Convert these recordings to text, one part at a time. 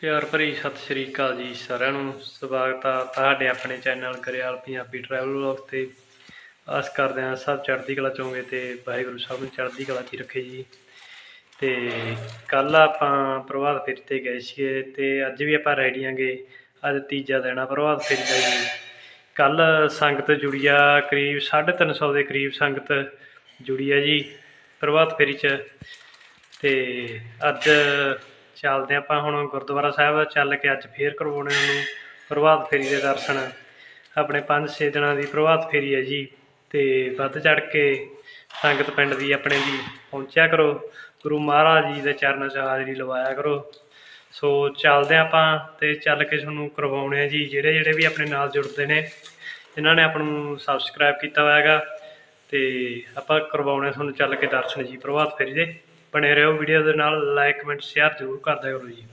ਪਿਆਰ ਭਰੀ ਸਤਿ ਸ਼੍ਰੀ ਅਕਾਲ ਜੀ ਸਾਰਿਆਂ ਨੂੰ। ਸਵਾਗਤ ਆ ਤੁਹਾਡੇ ਆਪਣੇ channel Grewal Punjabi travel vlog ਤੇ। ਆਸ ਕਰਦੇ ਹਾਂ ਸਭ ਚੜ੍ਹਦੀ ਕਲਾ ਚੋਂਗੇ ਤੇ ਵਾਹਿਗੁਰੂ ਸਾਹਿਬ ਨੂੰ ਚੜ੍ਹਦੀ ਕਲਾ 'ਚ ਹੀ ਰੱਖੇ ਜੀ। ਤੇ ਕੱਲ ਆਪਾਂ ਪ੍ਰਭਾਤ ਫੇਰੀ ਤੇ ਗਏ ਸੀਗੇ ਤੇ ਅੱਜ ਵੀ ਆਪਾਂ ਰੈਡੀ ਆਂਗੇ। ਅੱਜ ਤੀਜਾ ਦਿਨ ਆ ਪ੍ਰਭਾਤ ਫੇਰੀ ਦਾ ਜੀ। ਕੱਲ ਸੰਗਤ ਜੁੜੀ ਆ ਕਰੀਬ 350 ਦੇ ਕਰੀਬ ਸੰਗਤ ਜੁੜੀ ਆ ਜੀ ਪ੍ਰਭਾਤ ਫੇਰੀ 'ਚ। ਤੇ ਅੱਜ ਚੱਲਦੇ ਆਪਾਂ ਹੁਣ ਗੁਰਦੁਆਰਾ ਸਾਹਿਬ ਚੱਲ ਕੇ ਅੱਜ ਫੇਰ ਕਰਵਾਉਣੇ ਉਹਨੂੰ, ਪ੍ਰਭਾਤ ਫੇਰੀ ਦੇ ਦਰਸ਼ਨ। ਆਪਣੇ 5-6 ਦਿਨਾਂ ਦੀ ਪ੍ਰਭਾਤ ਫੇਰੀ ਹੈ ਜੀ ਤੇ ਵੱਧ ਚੜ ਕੇ ਸੰਗਤ ਪਿੰਡ ਦੀ ਆਪਣੇ ਦੀ ਪਹੁੰਚਿਆ ਕਰੋ। ਗੁਰੂ ਮਹਾਰਾਜ ਜੀ ਦੇ ਚਰਨਾਂ 'ਚ ਹਾਜ਼ਰੀ ਲਵਾਇਆ ਕਰੋ। ਸੋ ਚੱਲਦੇ ਹਾਂ ਆਪਾਂ ਤੇ ਚੱਲ ਕੇ ਤੁਹਾਨੂੰ ਕਰਵਾਉਣੇ ਆ ਜੀ, ਜਿਹੜੇ ਜਿਹੜੇ ਵੀ ਆਪਣੇ ਨਾਲ ਜੁੜਦੇ ਨੇ ਜਿਨ੍ਹਾਂ ਨੇ ਆਪਾਂ ਨੂੰ ਸਬਸਕ੍ਰਾਈਬ ਕੀਤਾ ਹੋਇਆ ਹੈਗਾ ਤੇ ਆਪਾਂ ਕਰਵਾਉਣੇ ਤੁਹਾਨੂੰ ਚੱਲ ਕੇ ਦਰਸ਼ਨ ਜੀ, ਪ੍ਰਭਾਤ ਫੇਰੀ ਦੇ। ਬਣੇ ਰਹੋ ਵੀਡੀਓ ਦੇ ਨਾਲ ਲਾਈਕ ਕਮੈਂਟ ਸ਼ੇਅਰ ਜ਼ਰੂਰ ਕਰਦਿਆ ਕਰੋ ਜੀ।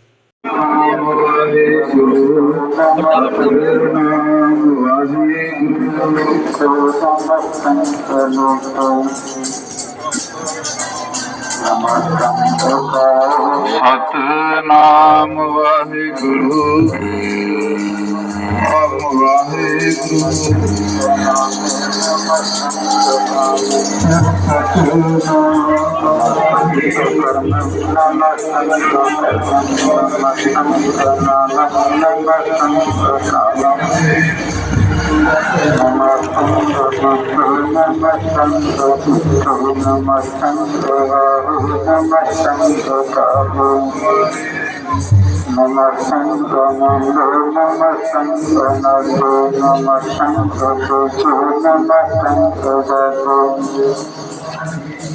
ਸਤਨਾਮ ਵਾਹਿਗੁਰੂ। ਨਾਮ ਵਾਹਿਗੁਰੂ Namaskar. ਗੁਰੂ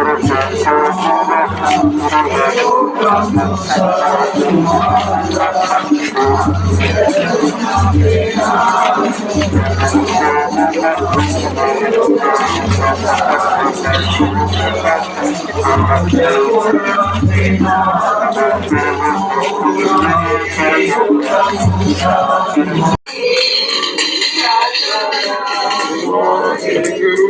ਸਤਨਾਮ ਵਾਹਿਗੁਰੂ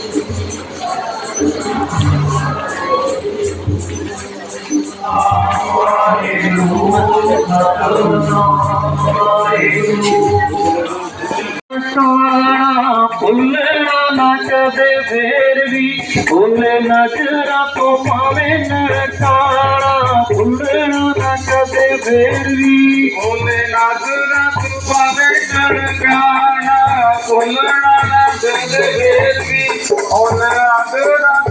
ਸਤਨਾਮ ਵਾਹਿਗੁਰੂ ਭੁੱਲਣਾ ਨਾ ਕਦੇ ਫੇਰ ਵੀ ਭੁੱਲੇ ਨਜ਼ਰਾਂ ਤੋਂ ਪਾਵੇਂ ਨਰਕਾਣਾ ਭੁੱਲਣਾ ਨਾ ਕਦੇ ਫੇਰ ਵੀ ਭੋਲੇ ਨਾਗਰਾ ਤੂੰ ਪਾਵੇ ਨਰਕਾਣਾ ਭੋਲਣਾ ਨਾ ਦੇ ਫੇਰ ਵੀ ਭੋਲੇ ਨਾਗਰਾ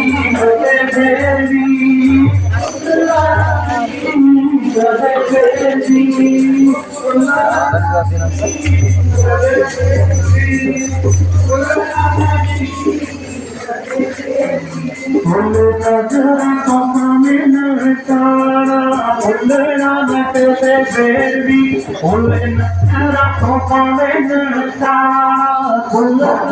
ਤੋਂ ਪਾਵੇਂ ਨਰਕਾਣਾ ਭੁੱਲਣਾ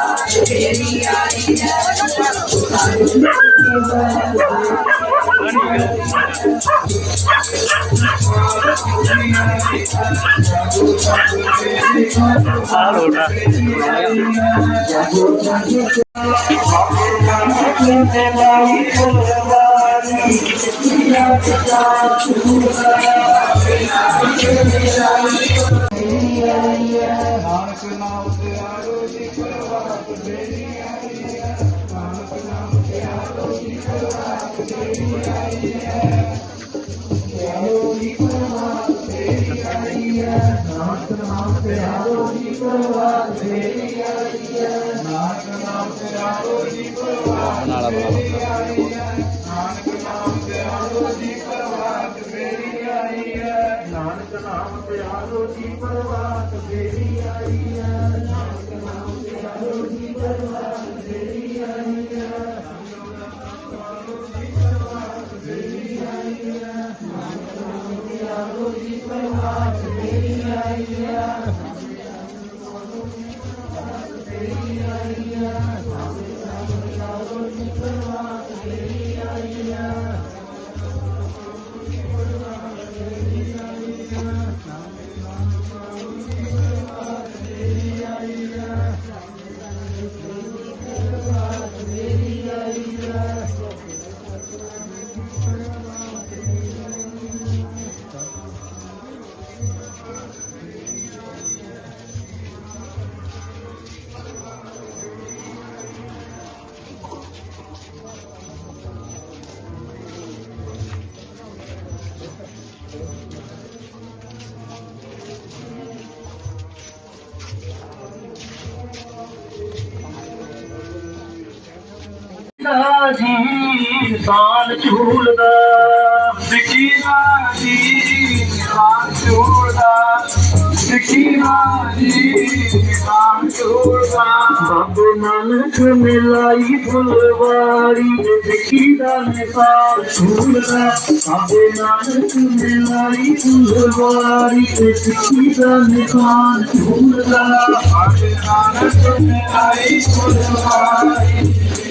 ਵੀ ਭੁੱਲੇ ਨਜ਼ਰਾਂ ਤੋਂ ਪਾਵੇਂ ਨਰਕਾਣਾ ਭੁੱਲਣਾ ਨਾ ਕਦੇ ਨਾਨਕ ਨਾਮ ਤੇ ਜੀ ਪ੍ਰਵਾਸ ਤੇਰੀ ਆਈ ਹੈ ਆਰੋ ਜੀ ਪ੍ਰਵਾਸ ਤੇਰੀ ਆਈ ਹੈ ਨਾਨਕ ਨਾਮ ਤੇ ਜੀ ਪ੍ਰਵਾਸ ਤੇਰੀ ਆਈ ਹੈ ਨਾਨਕ ਨਾਮ ਤੇ ਜੀ ਪ੍ਰਵਾਸ ਤੇਰੀ ਆਈ ਹੈ ਨਾਨਕ ਨਾਮ ਤੇ ਜੀ ਪ੍ਰਵਾਸ ਤੇਰੀ ਆਈ ਹੈ ਨਾਨਕ ਨਾਮ ਤੇ ਜੀ ਪ੍ਰਵਾਸ ਤੇਰੀ ਆਈ ਹੈ। ਜੀ ਸਾਨ ਝੂਲਦਾ ਸਿੱਖੀ ਜੀ ਸਾਨ ਝੂਲਦਾ ਸਿੱਖੀ ਜੀ ਸਾਨ ਝੂਲਦਾ ਬਾਬੇ ਨਾਨਕ ਮਿਲਾਈ ਫੁਲਵਾਰੀ ਸਿੱਖੀ ਦਾ ਨਿਸਾਨ ਝੂਲਦਾ ਬਾਬੇ ਨਾਨਕ ਮਿਲਾਈ ਫੁਲਵਾਰੀ ਸਿੱਖੀ ਦਾ ਨਿਸਾਨ ਝੂਲਦਾ ਬਾਬੇ ਨਾਨਕ ਮਿਲਾਈ ਫੁਲਵਾਰੀ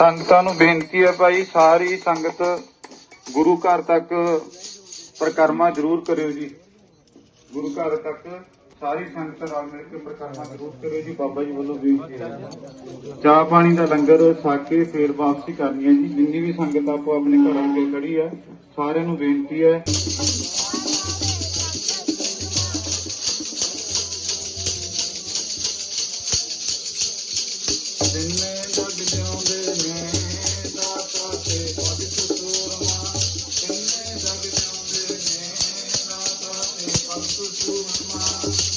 ਸੰਗਤਾਂ ਨੂੰ ਬੇਨਤੀ ਹੈ ਭਾਈ, ਸਾਰੀ ਸੰਗਤ ਗੁਰੂ ਘਰ ਤੱਕ ਪ੍ਰਕਰਮਾ ਜ਼ਰੂਰ ਕਰਿਓ ਜੀ। ਗੁਰੂ ਘਰ ਤੱਕ ਸਾਰੀ ਸੰਗਤ ਨਾਲ ਮਿਲ ਕੇ ਪ੍ਰਕਰਮਾ ਜ਼ਰੂਰ ਕਰਿਓ ਜੀ। ਬਾਬਾ ਜੀ ਵੱਲੋਂ ਬੇਨਤੀ ਹੈ ਚਾਹ ਪਾਣੀ ਦਾ ਲੰਗਰ ਛਕ ਕੇ ਫੇਰ ਵਾਪਸੀ ਕਰਨੀ ਹੈ ਜੀ। ਜਿੰਨੀ ਵੀ ਸੰਗਤ ਆਪੋ ਆਪਣੇ ਘਰਾਂ ਅੱਗੇ ਖੜੀ ਹੈ, ਸਾਰਿਆਂ ਨੂੰ ਬੇਨਤੀ ਹੈ। to do my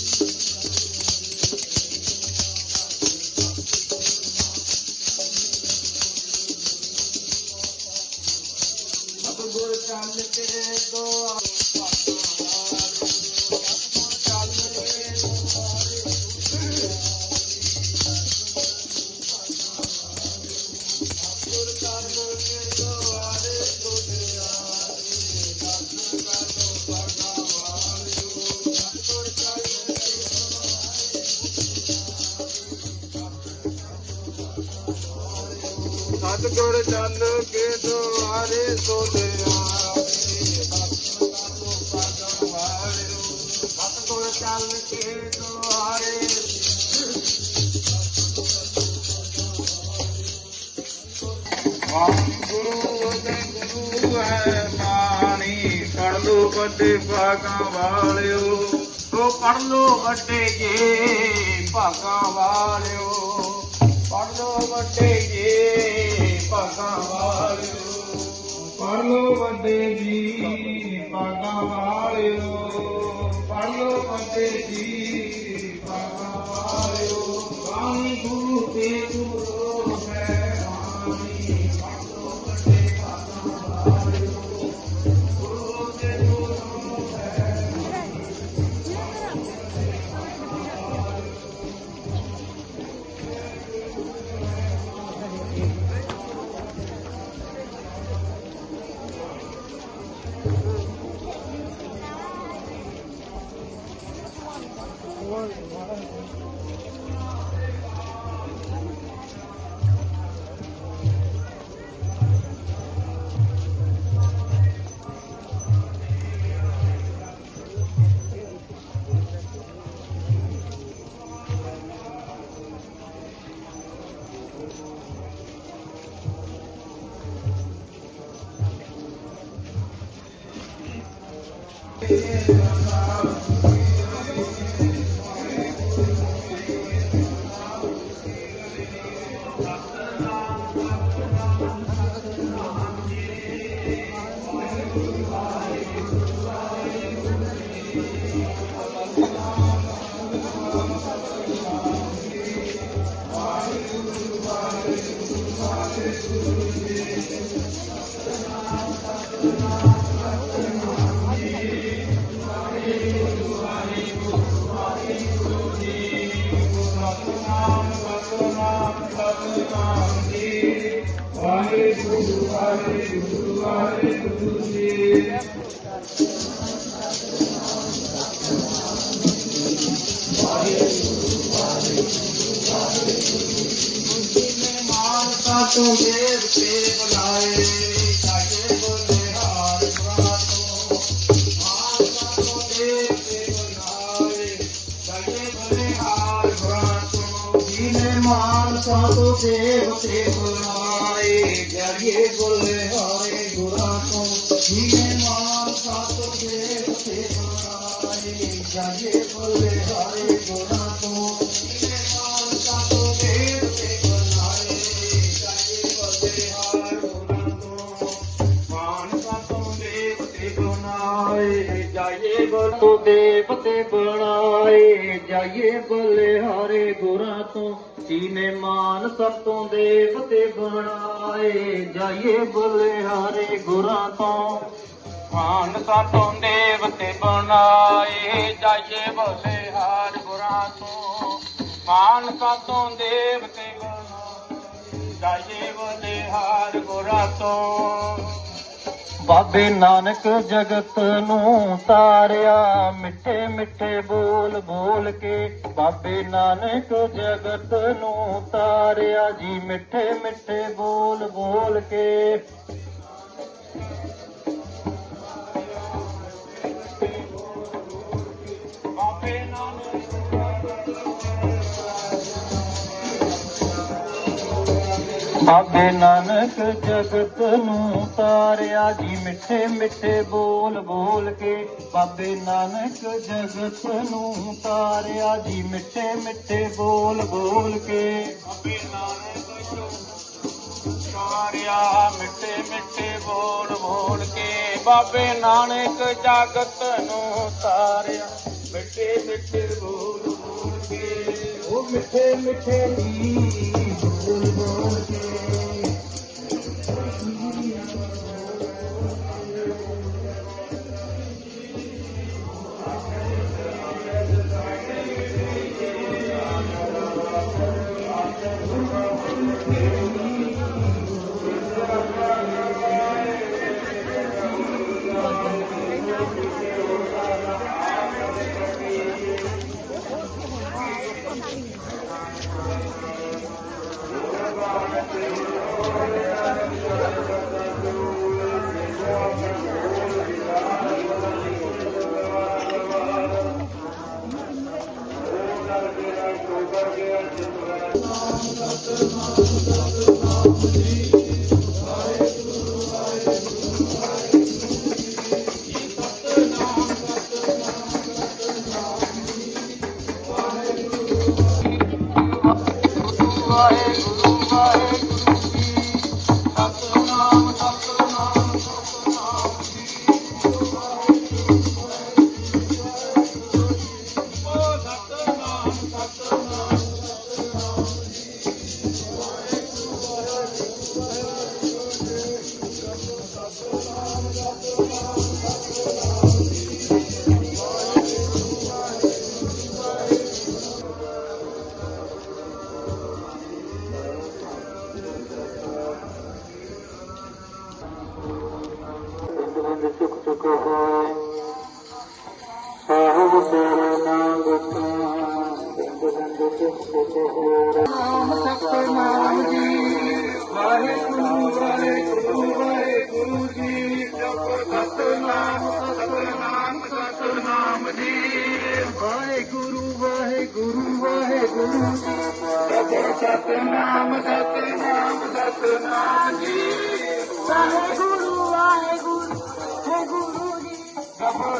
ਬਾਣੀ ਦੇ ਗੁਰੂ ਹੈ ਬਾਣੀ। ਪੜ ਲੋ ਵੱਡੇ ਭਾਗਾਂ ਵਾਲਿਓ ਤੋ ਪੜ ਲੋ ਵੱਡੇ ਜੇ ਭਾਗਾਂ ਵਾਲਿਓ। ਪੜ ਲੋ ਵੱਡੇ ਜੀ ਭਾਗਾਂ ਵਾਲਿਓ। ਪੜ ਲੋ ਵੱਡੇ ਜੀ ਭਾਗਾਂ ਵਾਲਿਓ। ਪੜ ਲੋ ਵੱਡੇ ਜੀ ਭਾਗਾਂ ਵਾਲਿਓ। ਬਾਣੀ ਗੁਰੂ ਤੇ ਗੁਰੂ ਮਾਨਸਾ ਤੋਂ ਦੇਵ ਤੇ ਬੁਲਾਏ ਸਾਜੇ ਬੋਲੇ ਹਾਰ ਬੁਲਾਤੋ ਮਾਨਸਾ ਤੋਂ ਦੇਵ ਤੇ ਬੁਲਾਏ ਸਾਜੇ ਬੋਲੇ ਹਾਰ ਬੁਲਾਤੋ ਜੀਨੇ ਮਾਨਸਾ ਤੋਂ ਦੇਵ ਤੇ ਬੁਲਾਏ ਜਾਈਏ ਬੋਲੇ ਹਾਰੇ ਗੁਰਾਂ ਤੋਂ ਜੀਨੇ ਮਾਨਸਾ ਤੋਂ ਦੇਵ ਤੇ ਬੁਲਾਏ ਜਾਈਏ ਜਾਈਏ ਬੋਲੋ ਦੇਵ ਤੇ ਬਣਾਏ, ਜਾਈਏ ਬੋਲੇ ਹਾਰੇ ਗੁਰਾਂ ਤੋਂ। ਸੀਨੇ ਮਾਨ ਸਭ ਤੋਂ ਦੇਵ ਬਣਾਏ, ਜਾਈਏ ਬੋਲੇ ਹਾਰੇ ਗੁਰਾਂ ਤੋਂ। ਮਾਨ ਸਾਤੋਂ ਦੇਵ ਤੇ ਬਣਾਏ, ਜਾਈਏ ਬੋਲੇ ਹਾਰ ਗੁਰਾਂ ਤੋਂ। ਮਾਨ ਸਾਤੋਂ ਦੇਵ ਤੇ ਬਣਾਏ, ਜਾਈਏ ਬੋਲੇ ਹਾਰ ਗੁਰਾਂ ਤੋਂ। ਬਾਬੇ ਨਾਨਕ ਜਗਤ ਨੂੰ ਤਾਰਿਆ, ਮਿੱਠੇ ਮਿੱਠੇ ਬੋਲ ਬੋਲ ਕੇ ਬਾਬੇ ਨਾਨਕ ਜਗਤ ਨੂੰ ਤਾਰਿਆ ਜੀ, ਮਿੱਠੇ ਮਿੱਠੇ ਬੋਲ ਬੋਲ ਕੇ। ਬਾਬੇ ਨਾਨਕ ਜਗਤ ਨੂੰ ਤਾਰਿਆ ਜੀ ਮਿੱਠੇ ਮਿੱਠੇ ਬੋਲ ਬੋਲ ਕੇ। ਬਾਬੇ ਨਾਨਕ ਜਗਤ ਨੂੰ ਤਾਰਿਆ ਜੀ ਮਿੱਠੇ ਮਿੱਠੇ ਬੋਲ ਬੋਲ ਕੇ। ਬਾਬੇ ਨਾਨਕ ਤਾਰਿਆ ਮਿੱਠੇ ਮਿੱਠੇ ਬੋਲ ਬੋਲ ਕੇ। ਬਾਬੇ ਨਾਨਕ ਜਗਤ ਨੂੰ ਤਾਰਿਆ ਮਿੱਠੇ ਮਿੱਠੇ ਬੋਲ ਬੋਲ ਕੇ। ਉਹ ਮਿੱਠੇ ਮਿੱਠੇ ਦੀ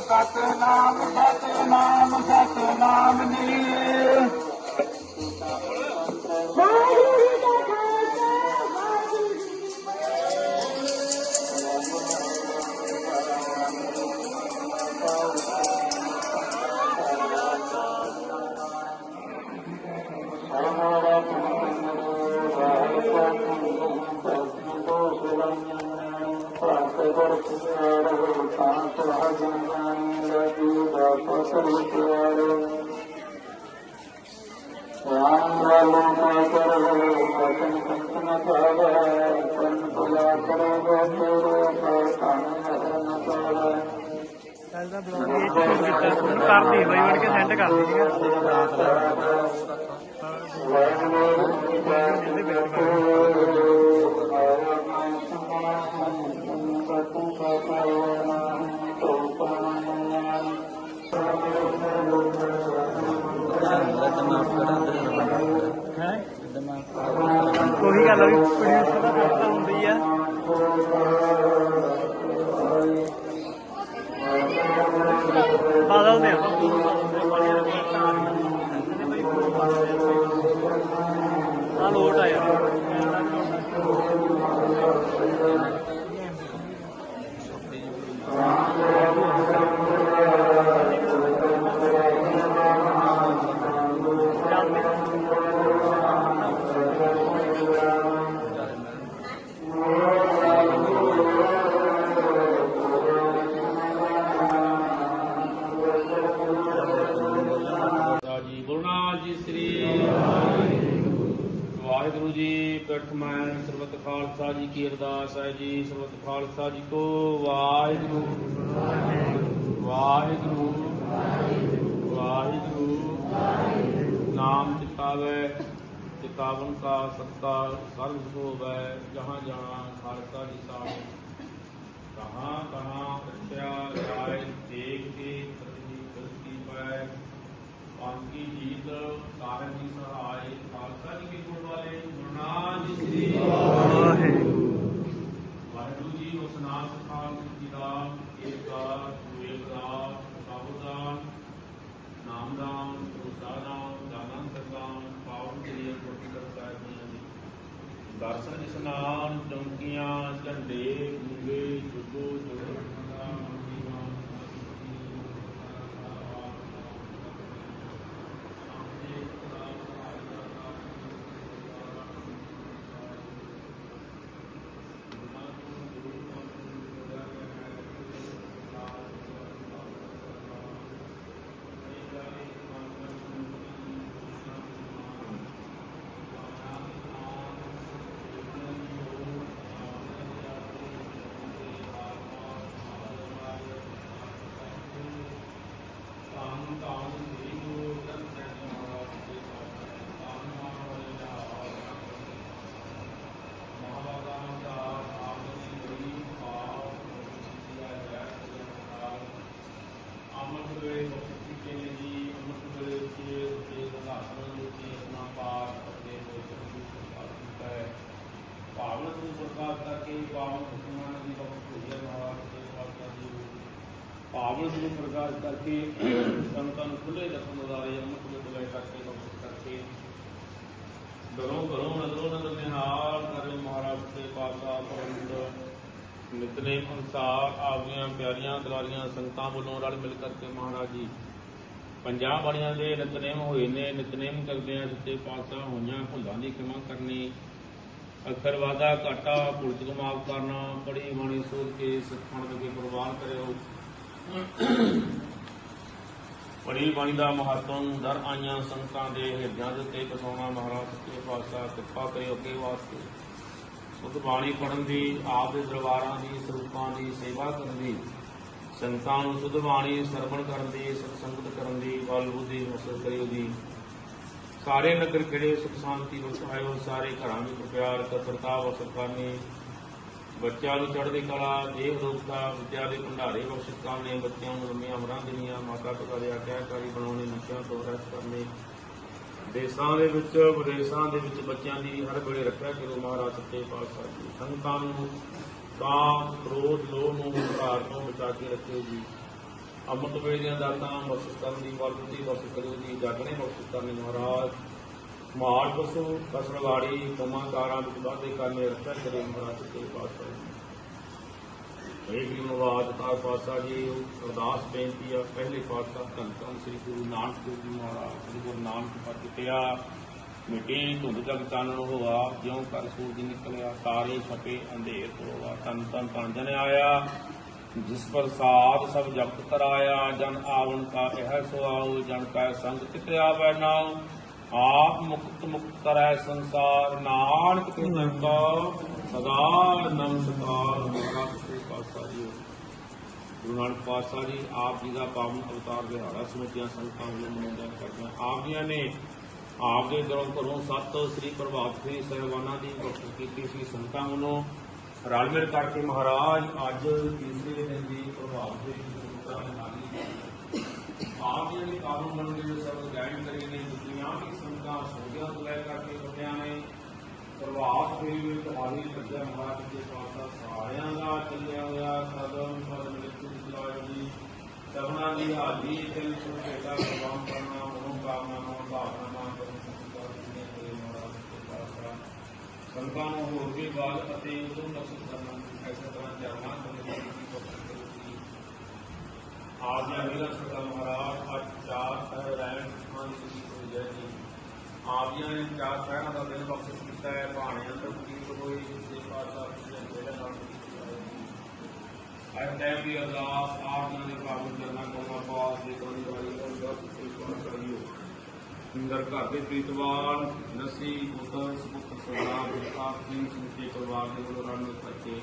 ਜਪ ਸਤਨਾਮ ਸਤਨਾਮ ਸਤਨਾਮ ਜੀ ਵਾਹਿਗੁਰੂ ਜੀ ਕਾ ਖਾਲਸਾ ਵਾਹਿਗੁਰੂ ਜੀ ਕੀ ਫਤਿਹ ਰਾਮ ਵਾਲੋ ਕਾ ਕਰੋ ਸਤਨ ਸੰਤਨ ਪਾਵੈ ਤਨ ਭਲਾ ਕਰੋ ਤੇਰੇ ਕਾ ਤਨ ਮਰਨ ਪਾਵੈ ਕੱਲ ਦਾ ਬਲੌਗ ਇਹ ਸ਼ੁਰੂ ਕੀਤਾ ਕਰਦੀ ਬਾਈ ਵੜ ਕੇ ਸੈਂਡ ਉਹੀ ਗੱਲ ਵੀ ਪ੍ਰੋਡਿਊਸਰ ਦਾ ਕੰਮ ਤਾਂ ਹੁੰਦੀ ਆ। ਬਦਲਦੇ ਆ ਲੋਟ ਆ ਯਾਰ ਜੀ ਗੁਰਨਾਥ ਜੀ ਸ੍ਰੀ ਵਾਹਿਗੁਰੂ ਜੀ ਬੈਠਮਾਨ ਸਰਬਤ ਖਾਲਸਾ ਜੀ ਕੀ ਅਰਦਾਸ ਹੈ ਜੀ ਸਰਬਤ ਖਾਲਸਾ ਜੀ ਕੋ ਵਾਹਿਗੁਰੂ ਵਾਹਿਗੁਰੂ ਵਾਹਿਗੁਰੂ ਨਾਮ ਚਿਤਾਵੇ ਚਿਤਾਵਨ ਕਾ ਸੱਤਾ ਸਰਬ ਹੋਵੇ ਜਹਾਂ ਜਹਾਂ ਖਾਲਸਾ ਜੀ ਸਾਹਿਬ ਕਹਾਂ ਕਹਾਂ ਰੱਖਿਆ ਜਾਏ, ਦੇਖ ਕੇ ਪ੍ਰਤੀ ਗਲਤੀ ਪੈ ਬਾਕੀ ਜੀਤ ਕਾਰਨ ਦੀ ਸਹਾਇ ਖਾਲਸਾ ਜੀ ਕੇ ਗੁਣ ਵਾਲੇ ਗੁਰਨਾਥ ਜੀ ਸ੍ਰੀ ਵਾਹਿਗੁਰੂ ਜੀ ਉਸ ਨਾਮ ਸਖਾਲ ਜੀ ਦਾ ਏਕਾ ਵੇਦ ਦਾ ਸਾਬੁਦਾਨ ਨਾਮਦਾਨ ਉਸਾਨਾਮ ਦਾਨੰ ਸਰਦਾਨ ਪਾਵਨ ਕਰੀਏ ਕੋਟਿ ਕਰਤਾ ਹੈ ਜੀ ਦਰਸ਼ਨ ਇਸ਼ਨਾਨ ਚੌਂਕੀਆਂ ਝੰਡੇ ਗੁੰਗੇ ਜੁਗੋ ਜੁਗੋ ਅਮਰ ਵੇਲੇ ਮੁਕਤੀ ਕੇ ਨੇ ਜੀ ਅਮਰ ਵੇਲੇ ਕੇ ਤੇ ਲਾਸਨ ਦੇ ਕੇ ਆਪਣਾ ਪਾਰ ਕਰਦੇ ਹੋਏ ਚੰਗੀ ਸੁਭਾਅ ਕੀਤਾ ਹੈ ਭਾਵਨ ਨੂੰ ਪ੍ਰਕਾਸ਼ ਕਰਕੇ ਪਾਵਨ ਹੁਕਮਾਂ ਦੀ ਬਖਸ਼ ਹੋਈ ਹੈ ਮਹਾਰਾਜ ਦੇ ਪਾਤਸ਼ਾਹ ਜੀ ਭਾਵਨ ਨੂੰ ਪ੍ਰਕਾਸ਼ ਕਰਕੇ ਸੰਤਾਂ ਨੂੰ ਖੁੱਲੇ ਦਰਸ਼ਨ ਦਿਦਾਰੇ ਅੰਮ੍ਰਿਤ ਦੇ ਬਗਾਇ ਕਰਕੇ ਬਖਸ਼ ਕਰਕੇ ਘਰੋਂ ਘਰੋਂ ਨਜ਼ਰੋਂ ਨਜ਼ਰ ਨਿਹਾਲ ਕਰੇ ਮਹਾਰਾਜ ਦੇ ਪਾਤਸ਼ਾਹ ਪਰਮਿੰਦਰ ਨਿਤਨੇਮ ਅਨੁਸਾਰ ਆਪਣੀਆਂ ਪਿਆਰੀਆਂ ਦਲਾਲੀਆਂ ਸੰਗਤਾਂ ਵੱਲੋਂ ਰਲ ਮਿਲ ਕਰਕੇ ਮਹਾਰਾਜ ਜੀ ਪੰਜਾਬ ਵਾਲਿਆਂ ਦੇ ਨਿਤਨੇਮ ਹੋਏ ਨੇ, ਨਿਤਨੇਮ ਕਰਦੇ ਆ ਸੱਚੇ ਪਾਤਸ਼ਾਹ ਹੋਈਆਂ, ਭੁੱਲਾਂ ਦੀ ਖਿਮਾ ਕਰਨੀ, ਅਖਰ ਵਾਦਾ ਘਾਟਾ ਭੁੱਲ ਚੁੱਕ ਮਾਫ ਕਰਨਾ ਬੜੀ ਬਾਣੀ ਸੋਚ ਕੇ ਸਤਖੰਡ ਦੇ ਪ੍ਰਵਾਨ ਕਰਿਓ। ਬੜੀ ਬਾਣੀ ਦਾ ਮਹੱਤਵ ਦਰ ਆਈਆਂ ਸੰਗਤਾਂ ਦੇ ਹਿਰਦਿਆਂ ਦੇ ਉੱਤੇ ਕਸਾਉਣਾ ਮਹਾਰਾਜ ਸੱਚੇ ਪਾਤਸ਼ਾਹ ਕਿਰਪਾ ਕਰਿਓ ਅੱਗੇ ਵਾਸਤੇ। ਸੁਧ ਬਾਣੀ ਪੜਨ ਦੀ, ਆਪ ਦੇ ਦਰਬਾਰਾਂ ਦੀ, ਸਰੂਪਾਂ ਦੀ ਸੇਵਾ ਕਰਨ ਦੀ ਸੰਤਾਂ ਨੂੰ ਸੁਧ ਬਾਣੀ ਸਰਵਣ ਕਰਨ ਦੀ ਸਤ ਸੰਗਤ ਕਰਨ ਦੀ ਬਲ ਬੁੱਧੀ ਮਸਲ ਕਰਿਓ ਦੀ। ਸਾਰੇ ਨਗਰ ਖਿੜੇ ਸੁਖ ਸ਼ਾਂਤੀ ਬਖਸ਼ਾਇਓ, ਸਾਰੇ ਘਰਾਂ ਵਿੱਚ ਪਿਆਰ ਕਤਰਤਾ ਵਸਤ ਕਰਨੀ ਬੱਚਿਆਂ ਨੂੰ ਚੜ੍ਹਦੀ ਕਲਾ, ਦੇਹ ਰੋਗਤਾ ਵਿਦਿਆ ਦੇ ਭੰਡਾਰੇ ਬਖਸ਼ਿਸ਼ ਕਰਨੇ ਬੱਚਿਆਂ ਨੂੰ ਲੰਮੀਆਂ ਉਮਰਾਂ ਦੇਣੀਆਂ, ਮਾਤਾ ਪਿਤਾ ਦੇ ਆਗਿਆਕਾਰੀ ਬਣਾਉਣੇ, ਨਸ਼ਿਆਂ ਤੋਂ ਰਹਿਤ ਕਰਨੇ। ਦੇਸ਼ਾਂ ਦੇ ਵਿੱਚ, ਵਿਦੇਸ਼ਾਂ ਦੇ ਵਿੱਚ ਬੱਚਿਆਂ ਦੀ ਹਰ ਵੇਲੇ ਰੱਖਿਆ ਕਰੋ ਮਹਾਰਾਜ ਸੱਚੇ ਪਾਤਸ਼ਾਹ ਜੀ। ਸੰਤਾਂ ਨੂੰ ਕਾਮ ਕ੍ਰੋਧ ਲੋਭ ਨੂੰ ਹੰਕਾਰ ਤੋਂ ਬਚਾ ਕੇ ਰੱਖਿਓ ਜੀ। ਅੰਮ੍ਰਿਤ ਵੇਲੇ ਦੀਆਂ ਦਾਤਾਂ ਬਖਸ਼ਿਸ਼ ਕਰਨ ਦੀ ਵਰਦੀ ਬਖਸ਼ਿਸ਼ ਕਰੋ ਜੀ। ਜਾਗਣੇ ਬਖਸ਼ਿਸ਼ ਕਰਨੇ ਮਹਾਰਾਜ। ਮਾਰ ਪਸ਼ੂ ਕਸਰਵਾੜੀ ਕਮਾਕਾਰਾਂ ਵਿੱਚ ਵਾਧੇ ਕਰਨੇ ਰੱਖਿਆ ਕਰੇ ਮਹਾਰਾਜ ਸੱਚੇ ਪਾਤਸ਼ਾਹ ਇਹ ਵੀ ਨਵਾਜ ਤਾਰ ਪਾਤਸ਼ਾਹ ਜੀ, ਅਰਦਾਸ, ਬੇਨਤੀ ਆ, ਪਹਿਲੇ ਪਾਤਸ਼ਾਹ ਧੰਨ ਧੰਨ ਸ੍ਰੀ ਗੁਰੂ ਨਾਨਕ ਦੇਵ ਜੀ ਮਹਾਰਾਜ, ਸ੍ਰੀ ਗੁਰੂ ਨਾਨਕ ਪਤਿਆ ਮਿੱਟੀ ਧੁੰਦ ਜਗ ਚਾਨਣ ਹੋਆ, ਜਿਉ ਕਰ ਸੂਰਜ ਨਿਕਲਿਆ, ਤਾਰੇ ਛਪੇ, ਅੰਧੇਰ ਹੋਆ ਤਨ ਤਨ ਤਨ ਜਨ ਆਇਆ। ਜਿਸ ਪ੍ਰਸਾਦ ਸਭ ਜਪਤ ਕਰਾਇਆ ਜਨ ਆਵਣ ਕਾ ਇਹ ਸੋ ਜਨ ਕਾ ਸੰਗ ਕਿਤ ਆਵੈ ਨਾਉ। ਆਪ ਮੁਕਤ ਮੁਕਤ ਕਰੈ ਸੰਸਾਰ ਨਾਨਕ ਤੇ ਜਨ ਕਾ ਸਦਾ ਨਮਸਕਾਰ ਮੇਰਾ ਸ੍ਰੀ ਪਾਤਸ਼ਾਹ ਜੀ। ਗੁਰੂ ਨਾਨਕ ਪਾਤਸ਼ਾਹ ਜੀ ਆਪ ਜੀ ਦਾ ਪਾਵਨ ਅਵਤਾਰ ਦਿਹਾੜਾ ਸਮਝਿਆ ਸੰਤਾਂ ਵੱਲੋਂ ਮਨਾਉਂਦਾ ਕਰਦੇ। ਆਪ ਜੀਆਂ ਨੇ ਆਪ ਦੇ ਦਰੋਂ ਘਰੋਂ ਸੱਤ ਸ੍ਰੀ ਪ੍ਰਭਾਤ ਫੇਰੀ ਸਹਿਬਾਨਾਂ ਦੀ ਬਖਸ਼ਿਸ਼ ਕੀਤੀ ਸੀ। ਸੰਤਾਂ ਵੱਲੋਂ ਰਲ ਮਿਲ ਕਰਕੇ ਮਹਾਰਾਜ ਅੱਜ ਤੀਸਰੇ ਦਿਨ ਦੀ ਪ੍ਰਭਾਤ ਫੇਰੀ ਸੰਤਾਂ ਮਨਾਈ ਆਪ ਜੀ ਨੇ ਕਾਨੂੰਨ ਮੰਨ ਦੇ ਸਭ ਗਾਇਡ ਕਰੀ ਨੇ ਦੁਨੀਆਂ ਦੀ ਸੰਤਾਂ ਸੋਧਿਆਂ ਤੋਂ ਲੈ ਕਰਕੇ ਬੰਦਿਆਂ ਨੇ ਪ੍ਰਭਾਤ ਫੇਰੀ ਵਿੱਚ ਹਾਜ਼ਰੀ ਭੱਜਿਆ ਮਹਾਰਾਜ ਦੇ ਪਾਸਾ ਸਾਰਿਆਂ ਦਾ ਚੱਲਿਆ ਹੋਇਆ ਸਦਮ ਪਦ ਮ੍ਰਿਤੂ ਜਲਾਇ ਜੀ ਸਭਨਾ ਦੀ ਹਾਜ਼ਰੀ ਤਿੰਨ ਸੌ ਭੇਟਾ ਪ੍ਰਵਾਨ ਕਰਨਾ ਮਨੋ ਕਾਮਨਾ ਮਨ ਭਾਵਨਾ ਮਨ ਕਰਨ ਸੰਸਕਾਰ ਜਿਨੇ ਹੋਏ ਮਹਾਰਾਜ ਦੇ ਪਾਸਾ ਸੰਤਾਂ ਨੂੰ ਹੋਰ ਵੀ ਬਾਤ ਅਤੇ ਉਦੋਂ ਨਕਸ਼ ਕਰਨਾ ਐਸਾ ਤਰ੍ਹਾਂ ਚਰਨਾ ਕਰਨ ਦੀ ਕੋਸ਼ਿਸ਼ ਕਰੋ ਆਪ ਜੀ ਅਮੀਰ ਸਦਾ ਮਹਾਰਾਜ ਅੱਜ ਚਾਰ ਸਹਿ ਰਹਿਣ ਸਮਾਨ ਦੀ ਕੋਈ ਜੈ ਜੀ ਆਪ ਨੇ ਚਾਰ ਸ਼ਹਿਰਾਂ ਦਾ ਦਿਨ ਬਖਸ਼ਿਸ਼ ਕੀਤਾ ਹੈ ਭਾਣੇ ਅੰਦਰ ਕੀਤ ਹੋਈ ਜਿਸੇ ਪਾਤਸ਼ਾਹ ਜੀ ਨੇ ਜਿਹੜਾ ਨਾਮ ਅੱਜ ਟਾਈਮ ਦੀ ਅਰਦਾਸ, ਆਪ ਜੀ ਦੇ ਪਾਵਨ ਚਰਨਾਂ ਪਾਸ ਦੇ ਕੋਲ ਵਾਲੀ ਨੂੰ ਜਪ ਤੇ ਕਰਿਓ। ਸੁੰਦਰ ਘਰ ਦੇ ਪ੍ਰੀਤਵਾਨ, ਨਸੀ, ਪੁੱਤਰ ਸੁਪੁੱਤਰ ਸਰਦਾਰ ਵਿਕਾਸ ਸਿੰਘ ਸਿੰਘ ਪਰਿਵਾਰ ਦੇ ਵੱਲੋਂ ਰਣ ਵਿੱਚ ਕਰਕੇ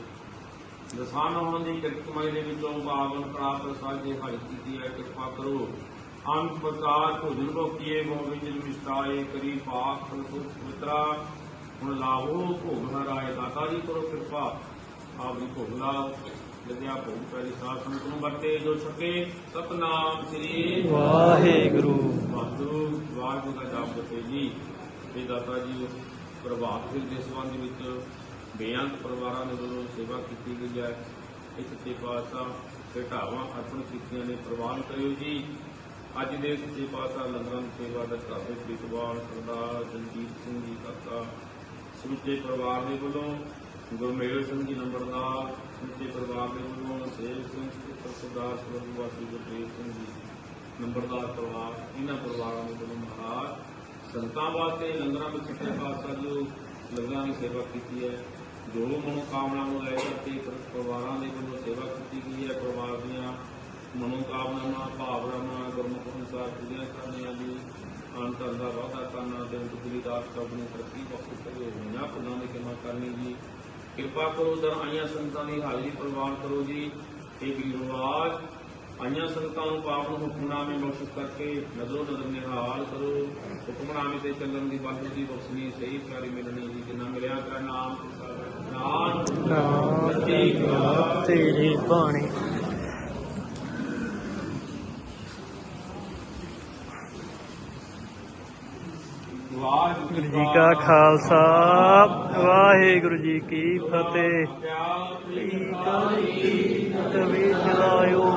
ਦਸਾਨ ਹੋਣ ਦੀ ਕਿਰਤ ਕਮਾਈ ਦੇ ਵਿੱਚੋਂ ਬਾਵਨ ਪ੍ਰਾਪਤ ਸਾਜੇ ਹਾਜ਼ਰ ਕੀਤੀ ਹੈ, ਕਿਰਪਾ ਕਰੋ। ਅੰਤ ਪ੍ਰਕਾਰ ਭੋਜਨ ਭੋਗੀਏ ਮੋਹ ਵਿੱਚ ਮਿਸ਼ਰਾਏ ਕਰੀ ਪਾਕ ਫਲਸੁਖ ਮਿਤਰਾ ਹੁਣ ਲਾਹੋ ਭੋਗ ਹਰਾਏ ਦਾਤਾ ਜੀ ਕਰੋ ਕਿਰਪਾ ਆਪ ਦੀ ਭੋਗ ਲਾਓ ਲੱਗਿਆ ਭੋਗ ਪਹਿਲੀ ਸਾਧ ਸੰਗਤ ਨੂੰ ਵਰਤੇ ਜੋ ਛਕੇ ਸਤਨਾਮ ਸ੍ਰੀ ਵਾਹਿਗੁਰੂ। ਵਾਹਿਗੁਰੂ ਵਾਹਿਗੁਰੂ ਦਾ ਜਾਪ ਜਪੇ ਜੀ। ਇਹ ਦਾਤਾ ਜੀ ਪ੍ਰਭਾਤ ਫਿਰ ਦੇ ਸੰਬੰਧ ਵਿੱਚ ਬੇਅੰਤ ਪਰਿਵਾਰਾਂ ਦੇ ਵੱਲੋਂ ਸੇਵਾ ਕੀਤੀ ਗਈ ਹੈ ਇਸ ਸੱਚੇ ਪਾਤਸ਼ਾਹ ਘਟਾਵਾਂ ਅਰਪਣ ਕੀਤੀਆਂ ਨੇ ਪ੍ਰਵਾਨ ਕਰਿਓ ਜੀ। ਅੱਜ ਦੇ ਸੱਚੇ ਪਾਤਸ਼ਾਹ ਲੰਗਰਾਂ ਦੀ ਸੇਵਾ ਦਾ ਘਰ ਦੇ ਸਰਦਾਰ ਜਗਜੀਤ ਸਿੰਘ ਜੀ ਕਾਕਾ ਸਮੁੱਚੇ ਪਰਿਵਾਰ ਦੇ ਵੱਲੋਂ ਗੁਰਮੇਲ ਸਿੰਘ ਜੀ ਨੰਬਰਦਾਰ ਸਮੁੱਚੇ ਪਰਿਵਾਰ ਦੇ ਵੱਲੋਂ ਸੇਵ ਸਿੰਘ ਸਰਦਾਰ ਸਰਵ ਗੁਰਦੇਵ ਸਿੰਘ ਜੀ ਨੰਬਰਦਾਰ ਪਰਿਵਾਰ, ਇਹਨਾਂ ਪਰਿਵਾਰਾਂ ਦੇ ਵੱਲੋਂ ਮਹਾਰਾਜ ਸੰਤਾਂ ਵਾਸਤੇ ਲੰਗਰਾਂ ਵਿੱਚ ਸੱਚੇ ਪਾਤਸ਼ਾਹ ਜੋ ਲੰਗਰਾਂ ਦੀ ਸੇਵਾ ਕੀਤੀ ਹੈ। ਜੋ ਮਨੋਕਾਮਨਾ ਨੂੰ ਲੈ ਕਰਕੇ ਪਰਿਵਾਰਾਂ ਦੇ ਵੱਲੋਂ ਸੇਵਾ ਕੀਤੀ ਗਈ ਹੈ। ਪਰਿਵਾਰ ਦੀਆਂ ਮਨੋਕਾਮਨਾਵਾਂ, ਭਾਵਨਾਵਾਂ ਅਨੁਸਾਰ ਪੂਰੀਆਂ ਕਰਨੀਆਂ ਦੀ ਅੰਤਰ ਦਾ ਵਾਅਦਾ ਕਰਨਾ ਤੇ ਦੁਗਰੀ ਦਾਸ ਸਭ ਨੂੰ ਤਰੱਕੀ ਬਖਸ਼ ਕਰੇ ਹੋਈਆਂ ਭੁੱਲਾਂ ਦੀ ਕਿਰਪਾ ਕਰਨੀ ਜੀ। ਕਿਰਪਾ ਕਰੋ ਦਰ ਆਈਆਂ ਸੰਤਾਂ ਦੀ ਹਾਜ਼ਰੀ ਪ੍ਰਵਾਨ ਕਰੋ ਜੀ। ਇਹ ਵੀ ਆਈਆਂ ਸੰਤਾਂ ਨੂੰ ਪਾਪ ਨੂੰ ਹੁਕਮਨਾਮੇ ਬਖਸ਼ਿਸ਼ ਕਰਕੇ ਨਜ਼ਰੋ ਨਜ਼ਰ ਨਿਹਾਲ ਕਰੋ। ਹੁਕਮਨਾਮੇ ਤੇ ਚੱਲਣ ਦੀ ਬਲ ਦੀ ਬਖਸ਼ਣੀ ਸਹੀ ਪਿਆਰੀ ਮਿਲਣੀ ਜੀ, ਜਿੰਨਾ ਮਿਲਿਆ ਤੇਰਾ ਨਾਮ ਨਾਮ ਸੱਚੀ ਤੇਰੀ ਬਾਣੀ। ਵਾਹਿਗੁਰੂ ਜੀ ਕਾ ਖਾਲਸਾ ਵਾਹਿਗੁਰੂ ਜੀ ਕੀ ਫਤਿਹ। ਤਵੇ ਚਲਾਇਓ